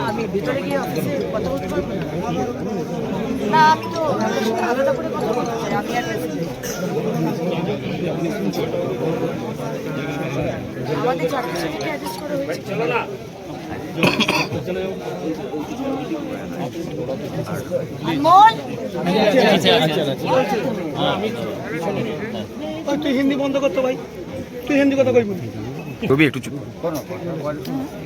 আমি ভিতরে গিয়ে অফিসে কথা বলতে পারব না? না আমি তো আলাদা করে কথা বলতে চাই আমি আর আমাদের চারটে থেকে অ্যাডজাস্ট করা হয়েছে। তুই হিন্দি বন্ধ করতো ভাই। তুই হিন্দি কথা কইবি রবি একটু চুপ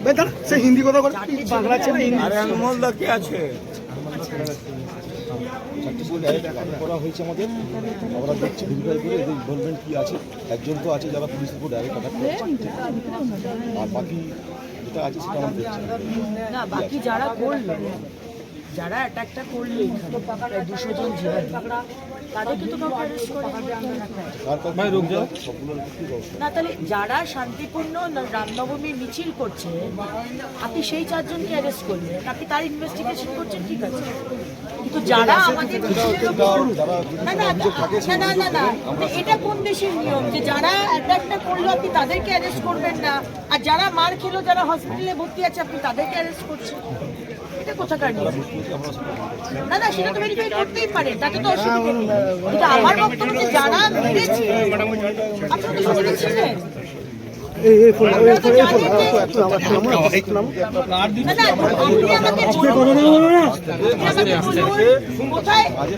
বেটা সে হিন্দি কথা কর। বাংলা হিন্দি? আরে আনমোল দা কে আছে? করা হয়েছে আমাদের। আমরা দেখছি ভেরিফাই করে এদের ইনভলভমেন্ট কি আছে। একজন তো আছে যারা পুলিশের উপর ডাইরেক্ট অ্যাটাক করছে। আর বাকি যেটা আছে সেটা আমরা দেখছি। না বাকি যারা করল যারা অ্যাটাকটা করল দুশো জন তাদেরকে তো কাউকে না তাহলে যারা শান্তিপূর্ণ না- রামনবমীর মিছিল করছে আপনি সেই চারজনকে অ্যারেস্ট করলেন। আপনি তার ইনভেস্টিগেশন করছেন ঠিক আছে। কিন্তু যারা আমাদের মিছিলের না না না না না না তো এটা কোন দেশের নিয়ম? যে যারা অ্যাটাকটা করল আপনি তাদেরকে অ্যারেস্ট করবেন না। আর যারা মার খেলো যারা হসপিটালে ভর্তি আছে আপনি তাদেরকে অ্যারেস্ট করছেন। এটা কোথাকার না না সেটা তো ভেরিফাই করতেই তাতে তো অসুবিধা কিন্তু আমার বক্তব্য যে যারা মেরেছে আপনারা তো ছিলেন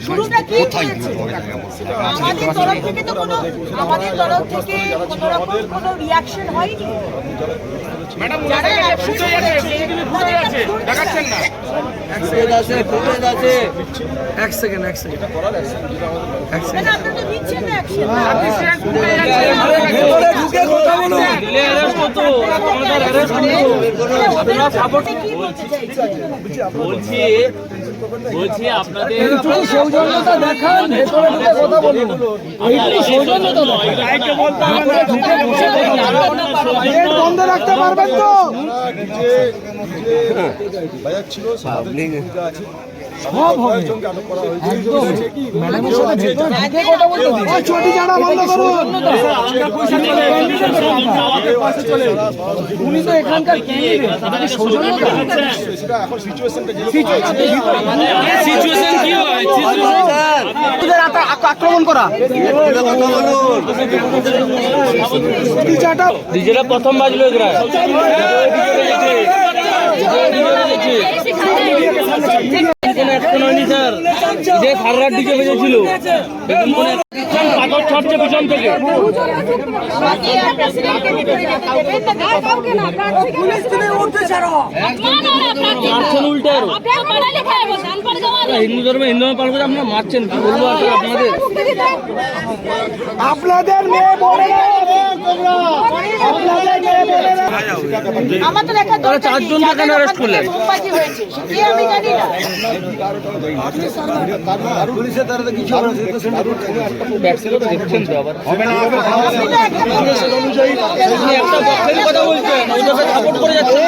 শুরুটা কি আমাদের তরফ থেকে তো কোনো আমাদের তরফ থেকে কোনো রকম কোনো রিয়াকশন হয়নি যারা action করেছে, আছে এক সেকেন্ড এক সেকেন্ড। না, না, দিচ্ছেন না ভেতরে ঢুকে। কথা বলুন? বলছি বলছি আপনাদের সৌজন্যতা দেখান ভেতরে ঢুকে কথা বলুন। আপনি সৌজন্যতা দেখান। বন্ধ রাখতে পারবেন তো? বাজার ছিল আমাদের আছে। সব হবে। ম্যাডামের সাথে ভেতরে ঢুকে কথা বলতে দিন ওই চটি জানা বন্ধ করুন উনি তো এখানকার কি সৌজন্যতা এখন সিচুয়েশনটা সিচুয়েশন কি হয়? আক্রমণ করা ডিজেটা প্রথম বাজলো এগুলা যে সারার দিকে বেজেছিল পাথর ছাড়ছে পিছন থেকে। মারছেন উল্টে হিন্দু ধর্মে হিন্দু ধর্মে পালন করে আপনারা মারছেন কি বলব আপনাদের? আপনাদের মেয়ে বোনেরা আপনাদের মেয়ে বোনেরা আমার তো দেখা তাহলে চারজনকে কেন arrest করলেন? বোমবাজি হয়েছে সে আমি জানি না পুলিশের দ্বারা কিছু দেখছেন তো আবার। আপনি একটা পক্ষের কথা বলছেন ওইটাকে সাপোর্ট করে যাচ্ছেন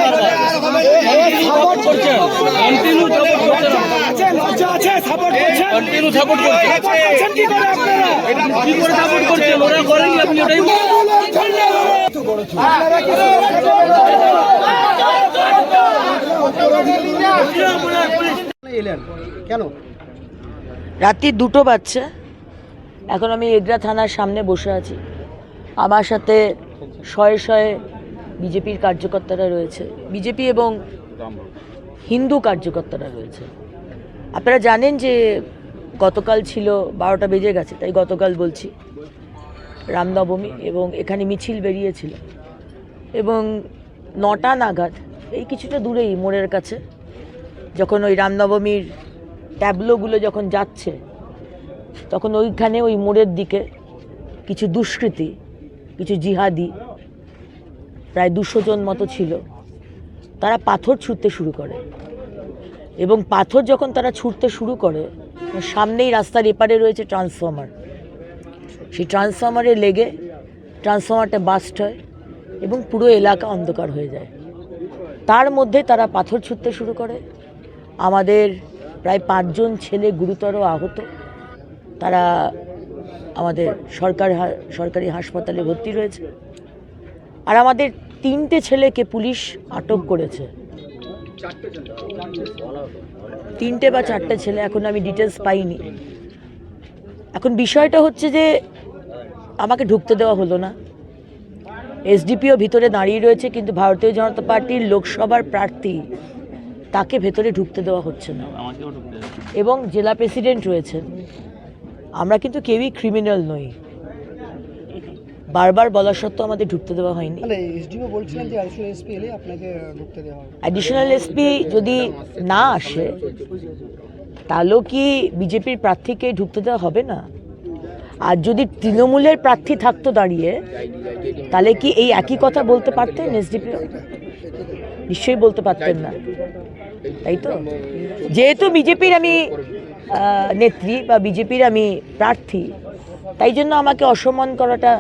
সাপোর্ট করছেন কন্টিনিউ সাপোর্ট করছেন আছে লজ্জা আছে সাপোর্ট করছেন কন্টিনিউ সাপোর্ট করছেন করছেন কি করে আপনারা কি করে সাপোর্ট করছেন ওরা করেনি আপনি ওটাই এলেন কেন? রাত্রি দুটো বাজছে। এখন আমি এগরা থানার সামনে বসে আছি। আমার সাথে শয়ে শয়ে বিজেপির কার্যকর্তারা রয়েছে। বিজেপি এবং হিন্দু কার্যকর্তারা রয়েছে। আপনারা জানেন যে গতকাল ছিল, বারোটা বেজে গেছে, তাই গতকাল বলছি। রামনবমী এবং এখানে মিছিল বেরিয়েছিল। এবং নটা নাগাদ, এই কিছুটা দূরেই মোড়ের কাছে, যখন ওই রামনবমীর ট্যাবলোগুলো যখন যাচ্ছে তখন ওইখানে ওই মোড়ের দিকে কিছু দুষ্কৃতী, কিছু জিহাদি, প্রায় দুশো জন মতো ছিল। তারা পাথর ছুঁড়তে শুরু করে এবং পাথর যখন তারা ছুঁড়তে শুরু করে, সামনেই রাস্তার এপারে রয়েছে ট্রান্সফর্মার। সেই ট্রান্সফর্মারে লেগে ট্রান্সফর্মারটা বাস্ট হয় এবং পুরো এলাকা অন্ধকার হয়ে যায়। তার মধ্যে তারা পাথর ছুঁড়তে শুরু করে। আমাদের প্রায় পাঁচজন ছেলে গুরুতর আহত। তারা আমাদের সরকার সরকারি হাসপাতালে ভর্তি রয়েছে। আর আমাদের তিনটে ছেলেকে পুলিশ আটক করেছে। তিনটে বা চারটে ছেলে এখন আমি ডিটেলস পাইনি। এখন বিষয়টা হচ্ছে যে আমাকে ঢুকতে দেওয়া হলো না। এসডিপিও ভিতরে দাঁড়িয়ে রয়েছে কিন্তু ভারতীয় জনতা পার্টির লোকসভার প্রার্থী তাকে ভেতরে ঢুকতে দেওয়া হচ্ছে না। এবং জেলা প্রেসিডেন্ট রয়েছেন। আমরা কিন্তু কেউই ক্রিমিনাল নই। বারবার বলা সত্ত্বেও আমাদের ঢুকতে দেওয়া হয়নি। অ্যাডিশনাল এসপি যদি না আসে তাহলেও কি বিজেপির প্রার্থীকে ঢুকতে দেওয়া হবে না? আর যদি তৃণমূলের প্রার্থী থাকতো দাঁড়িয়ে তাহলে কি এই একই কথা বলতে পারতেন এসডিপি নিশ্চয়ই বলতে পারতেন না। তাই তো? যেহেতু বিজেপির আমি নেত্রী বা বিজেপির আমি প্রার্থী। তাই জন্য আমাকে অসম্মান করাটা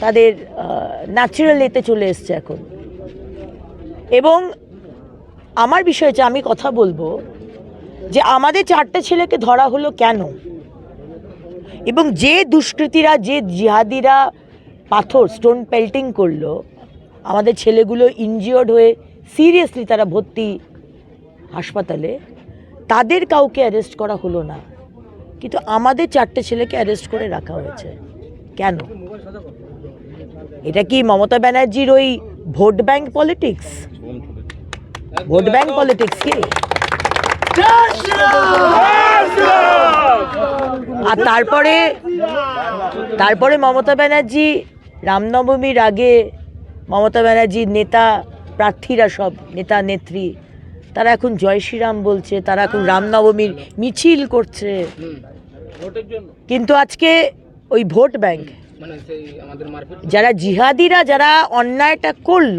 তাদের ন্যাচারাল এতে চলে এসছে এখন। এবং আমার বিষয় হচ্ছে আমি কথা বলব, যে আমাদের চারটে ছেলেকে ধরা হলো কেন? এবং যে দুষ্কৃতীরা, যে জিহাদিরা পাথর স্টোন পেল্টিং করল, আমাদের ছেলেগুলো ইনজিওর্ড হয়ে সিরিয়াসলি তারা ভর্তি হাসপাতালে তাদের কাউকে অ্যারেস্ট করা হলো না। কিন্তু আমাদের চারটে ছেলেকে অ্যারেস্ট করে রাখা হয়েছে। কেন? এটা কি মমতা ব্যানার্জির ওই vote bank politics vote bank politics কি? আর তারপরে তারপরে মমতা ব্যানার্জি রামনবমীর আগে মমতা ব্যানার্জির নেতা, প্রার্থীরা সব, নেতা, নেত্রী তারা এখন জয় শ্রীরাম বলছে তারা এখন রামনবমীর মিছিল করছে। কিন্তু আজকে ওই ভোট ব্যাংক যারা জিহাদিরা যারা অন্যায়টা করল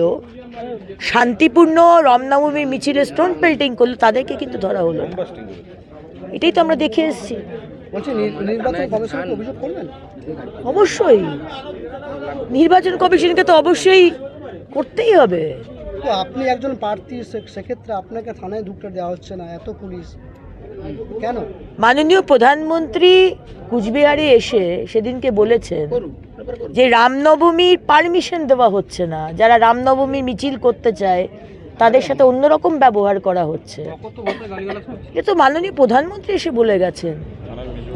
শান্তিপূর্ণ রামনবমীর মিছিলে স্টোন পেল্টিং করল তাদেরকে কিন্তু ধরা হলো না। এটাই তো আমরা দেখে এসেছি। অবশ্যই। নির্বাচন কমিশনকে তো অবশ্যই করতেই হবে। তো আপনি একজন প্রার্থী সেক্ষেত্রে আপনাকে থানায় ঢুকতে দেওয়া হচ্ছে না এত পুলিশ। কেন? মাননীয় প্রধানমন্ত্রী কুচবিহারে এসে সেদিনকে বলেছেন যে রামনবমীর পারমিশন দেওয়া হচ্ছে না। যারা রামনবমীর মিছিল করতে চায় তাদের সাথে অন্যরকম ব্যবহার করা হচ্ছে। এ তো মাননীয় প্রধানমন্ত্রী এসে বলে গেছেন।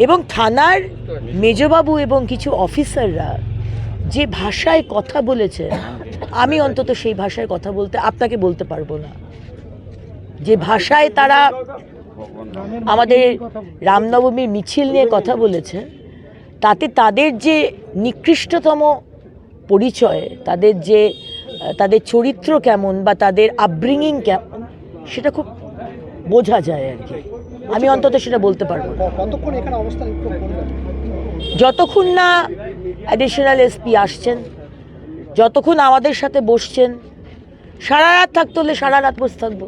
এবং থানার মেজবাবু এবং কিছু অফিসাররা যে ভাষায় কথা বলেছে আমি অন্তত সেই ভাষায় কথা বলতে আপনাকে বলতে পারব না। যে ভাষায় তারা আমাদের রামনবমীর মিছিল নিয়ে কথা বলেছে তাতে তাদের যে নিকৃষ্টতম পরিচয় তাদের যে তাদের চরিত্র কেমন বা তাদের আপব্রিঙিং কেমন সেটা খুব বোঝা যায় আর কি। আমি অন্তত সেটা বলতে পারব যতক্ষণ না অ্যাডিশনাল এসপি আসছেন যতক্ষণ আমাদের সাথে বসছেন সারা রাত থাকতে হলে সারা রাত বসে থাকব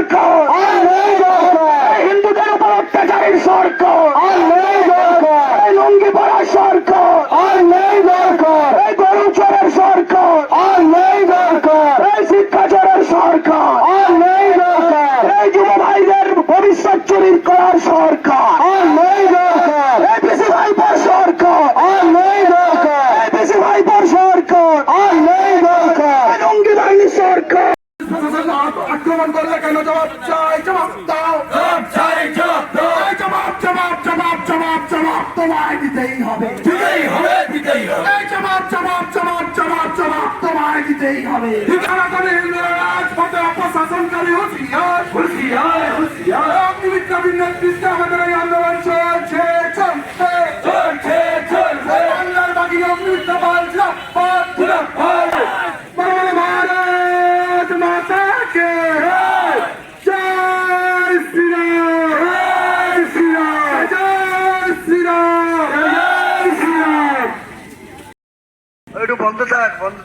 அதற்காக আক্রমণ করলে কেন? জবাব চাই জবাব দাও। জবাব চাই জবাব দাও। জবাব জবাব জবাব জবাব জবাব তোমায় দিতেই হবে। দিতেই হবে দিতেই হবে। এই জবাব জবাব জবাব জবাব জবাব তোমায় দিতেই হবে। ঠিকানাকারী হিন্দুরা রাজপথে অপশাসনকারী হুঁশিয়ার হুঁশিয়ার বন্ধ থাক, বন্ধ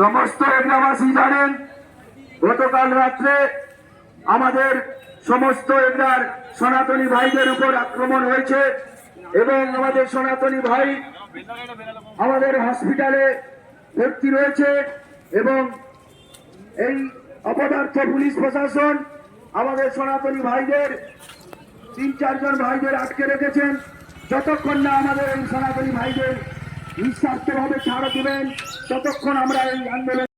সমস্ত এলাকাবাসী জানেন, গতকাল রাত্রে আমাদের সমস্ত এলাকার সনাতনী ভাইদের উপর আক্রমণ হয়েছে এবং আমাদের সনাতনী ভাই আমাদের হসপিটালে ভর্তি রয়েছে এবং এই অপদার্থ পুলিশ প্রশাসন আমাদের সনাতনী ভাইদের, তিন, চারজন ভাইদের আটকে রেখেছেন। যতক্ষণ না আমাদের এই সনাতনী ভাইদের নিঃস্বার্থভাবে ছাড় দেবেন, ততক্ষণ আমরা এই আন্দোলন